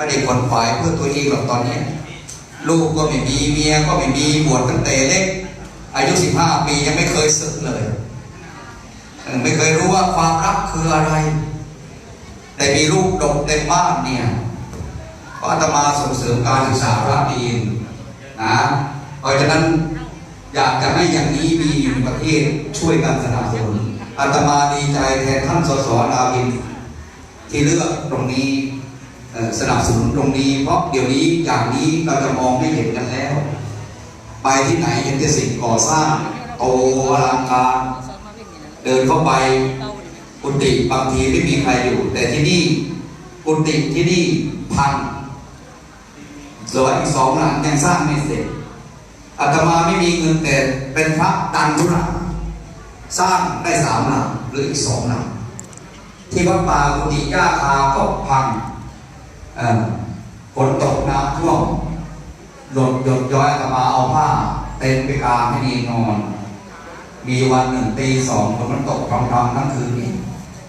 ไม่ได้ขวนขวายเพื่อตัวเองหรอกตอนนี้ ลูกก็ไม่มีเมียก็ไม่มีบวชตั้งแต่เล็ก อายุ 15 ปียังไม่เคยสึกเลยเออไม่เคยรู้ว่าความรักคืออะไร แต่มีลูกดกเต็มบ้านเนี่ยก็อาตมาส่งเสริมการศึกษาพระดีนนะเพราะฉะนั้นอยากจะให้อย่างนี้มีอยู่ในประเทศช่วยกันสนับสนุนอาตมาดีใจแทนท่านสสนาวิน ที่เลือกตรงนี้ สนับสนุนตรงนี้ เพราะเดี๋ยวนี้อย่างนี้เราจะมองไม่เห็นกันแล้ว ไปที่ไหนเห็นแต่สิ่งก่อสร้างโตอลังการเดินเข้าไปกุฏิบางทีไม่มีใครอยู่ แต่ที่นี่กุฏิที่นี่พังเหลืออีกสองหลังยังสร้างไม่เสร็จอาตมาไม่มีเงินแต่เป็นพระดันทุรังสร้างได้สามหลังหรืออีกสองหลังที่วัดป่ากุฏิย่าคาก็พัง ฝนตกน้ำท่วมหลดหยดย้อยกับมาเอาผ้า เต็นท์ไปกางให้นีนอน มีวันหนึ่งตีสองฝนมันตกพรำๆทั้งคืนนี่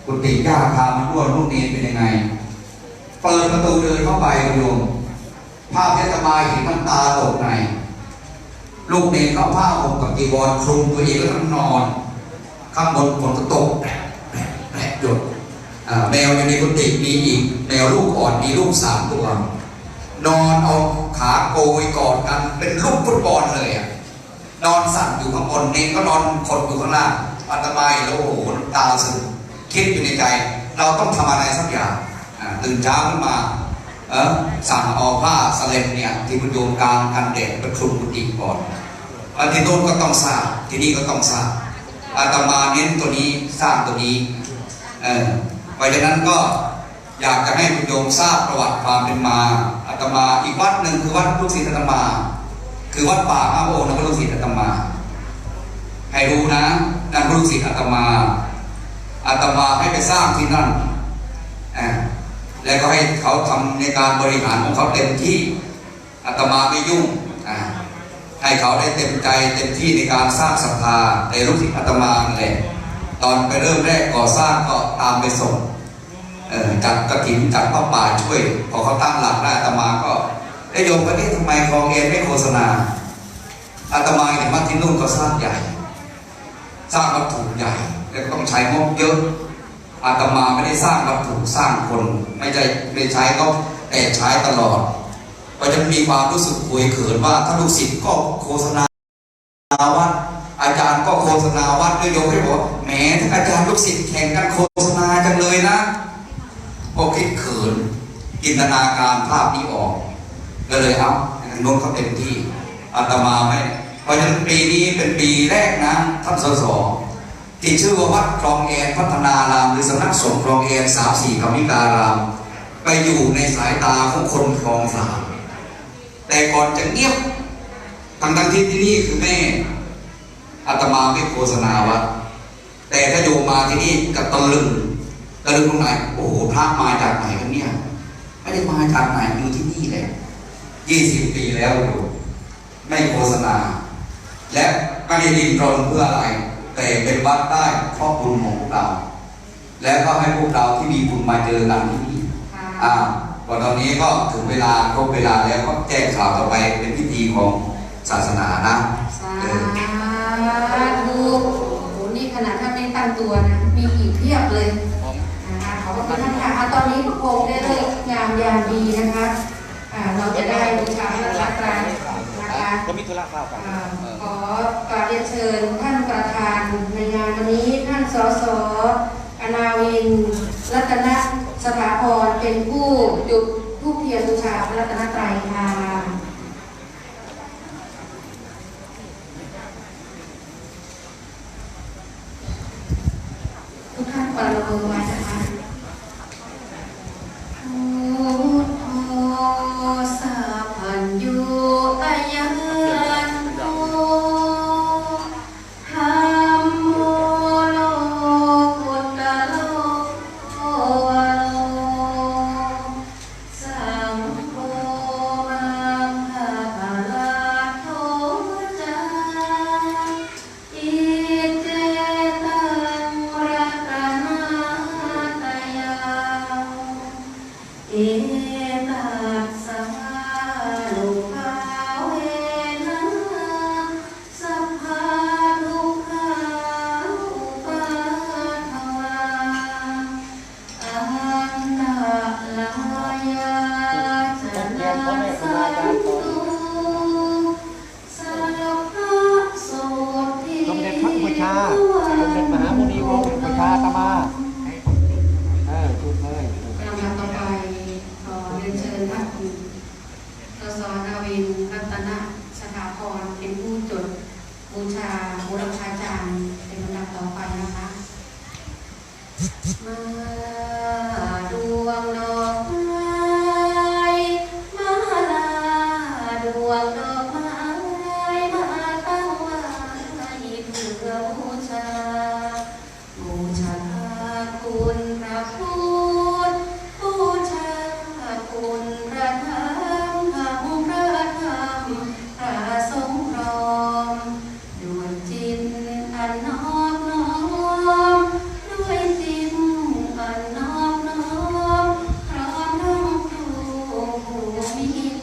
กุฏิย่าคามันร่วลูกเนรเป็นยังไง เปิดประตูเดินเข้าไปโยมภาพที่อาตมาเห็นน้ำตาตกในลูกเนรเขาผ้าห่มกับจีวรคลุมตัวเองแล้วนอน ข้างบนฝนก็ตกแปะแปะแปะหยดอ่า แมวอยู่ในกุฏิมีอีกแมวลูกอ่อนมีลูกสามตัวนอนเอาขาโกยกอดกันเป็นลูกฟุตบอลเลยอะนอนสั่นอยู่ข้างบนเนรก็นอนขดอยู่ข้างล่างอาตมาแล้วโอ้โหตาซึมคิดอยู่ในใจ เราต้องทำอะไรสักอย่างตื่นเช้าขึ้นมาเออสั่งเอาผ้าสเลมเนี่ยที่คุณโยมกลางกันแดดไปคลุมกุฏิก่อนอันที่โน้นก็ต้องสร้างที่นี่ก็ต้องสร้างอาตมาเน้นตัวนี้สร้างตัวนี้เออ เพราะฉะนั้นก็อยากจะให้คุณโยมทราบประวัติความเป็นมาอาตมาอีกวัดหนึ่งคือวัดลูกศิษย์อาตมา คือวัดป่าอาโอนะพระลูกศิษย์อาตมา ให้รู้นะนั่นลูกศิษย์อาตมาอาตมาให้ไปสร้างที่นั่นอ่าแล้วก็ให้เขาทำในการบริหารของเขาเต็มที่อาตมาไม่ยุ่งอ่าให้เขาได้เต็มใจเต็มที่ในการสร้างศรัทธาในลูกศิษย์อาตมาเลยตอนไปเริ่มแรกก่อสร้างก็ตามไปส่ง จัดกระถินจัดพระป่าช่วย พอเขาตั้งหลักได้อาตมาก็ได้โยมก็เอ๊ะทำไมคลองเอ็นไม่โฆษณาอาตมาเห็นว่าที่นู่นก็สร้างใหญ่ สร้างวัตถุใหญ่ แล้วก็ต้องใช้งบเยอะอาตมาไม่ได้สร้างวัตถุสร้างคน ไม่ใช่ไม่ใช้ก็แต่ใช้ตลอดเพราะฉะมีความรู้สึกคุยเขินว่าถ้าลูกศิษย์ก็โฆษณาวัดอาจารย์ก็โฆษณาวัดด้วยโยมให้บอกแหมถ้าอาจารย์ลูกศิษย์แข่งกันโฆษณาจังเลยนะก็คิดเขินจิน ตนาการภาพนี้ออก ก็เลยเอาโน้นเขาเต็มที่อาตมาไม่เพราะฉะนั้นปีนี้เป็นปีแรกนะท่านสสที่ชื่อว่าวัดคลองแอนพัฒนารามหรือสำนักสงฆ์คลองแอนสามสี่กรรมิการาม ไปอยู่ในสายตาของคนคลองสามแต่ก่อนจะเงียบทั้งทั้งที่ที่นี่คือแม่อาตมาไม่โฆษณาวัดแต่ถ้าโยมมาที่นี่กับตะลึงตะลึงตรงไหนโอ้โหพระมาจากไหนกันเนี่ย ไม่ได้มาจากไหนอยู่ที่นี่แหละยี่สิบปีแล้วโยมไม่โฆษณา และไม่ได้ดินรนเพื่ออะไร แต่เป็นวัดได้เพราะบุญของพวกเรา แล้วก็ให้พวกเราที่มีบุญมาเจอกันที่นี่อ่าก็ตอนนี้ก็ถึงเวลาครบเวลาแล้วก็แจ้งข่าวต่อไปเป็นพิธีของศาสนานะสาธุโอ้โหนี่ขนาดท่านไม่ตั้งตัวนะ มีอีกเพียบเลยนะคะ ขอบคุณท่านค่ะอะตอนนี้พระคงได้เลิกงามยามดีนะคะอ่าเราจะได้บูชาพระรัตนนะคะก็มีธุระข้าวกันอ่าขอกราบเรียนเชิญท่านประธานในงานวันนี้ท่านสสอนาวิน รัตนสถาพรเป็นผู้จุดธูปเทียนบูชาพระรัตนตรัยค่ะทุกท่านปรบมือไว้ บูชาบูรพาจารย์เป็นลำดับต่อไปนะคะมื่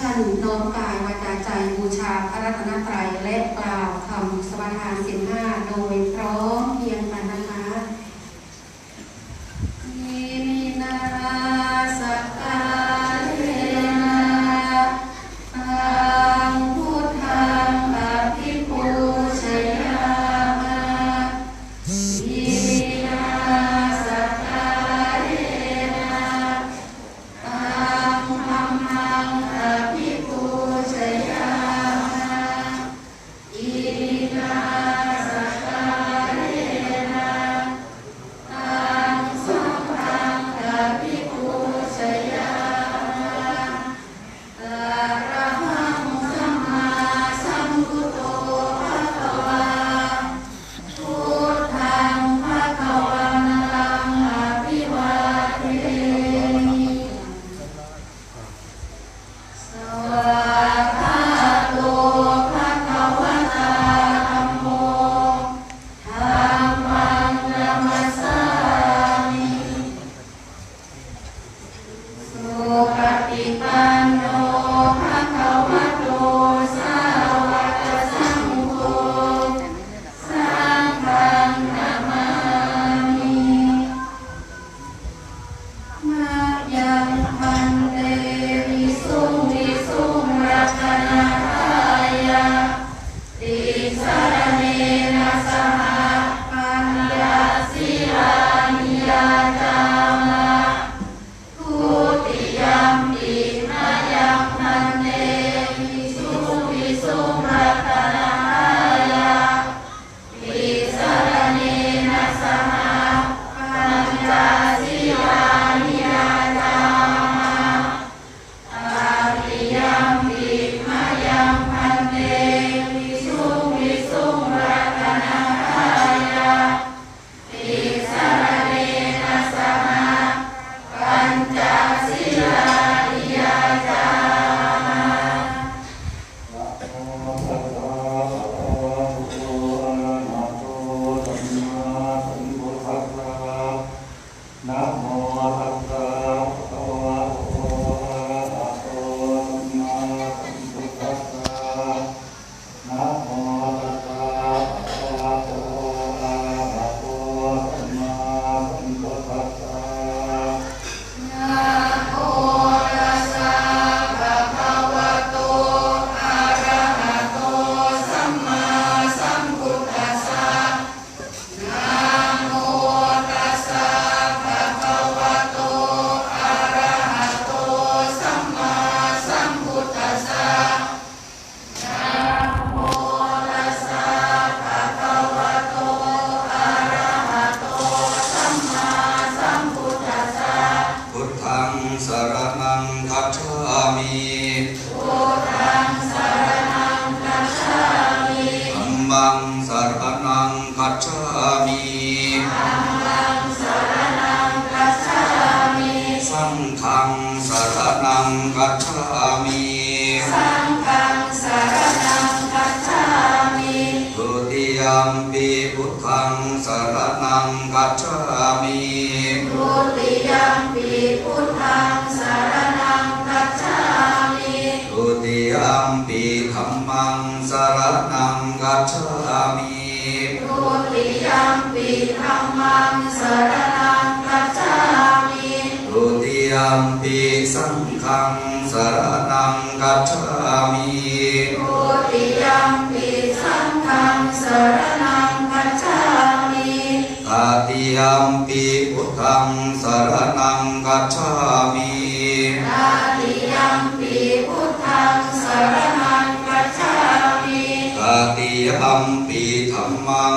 ท่านน้อมกายวาจาใจบูชาพระรัตนตรัยและกล่าวคำสมาทานสินห้าโดยพร้อม มปีธัมมังสรณังกัจฉามิทุติยัมปีธัมมังสารนังกัจฉามิทุติยัมปีสังฆังสรณังกัจฉามิทุติยัมปีสังฆังสารนังกัจฉามิตาติยัมปีพุทธังสรณังกัจฉามิ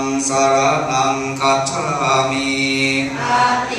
งสารนังกัจฉามิตาติ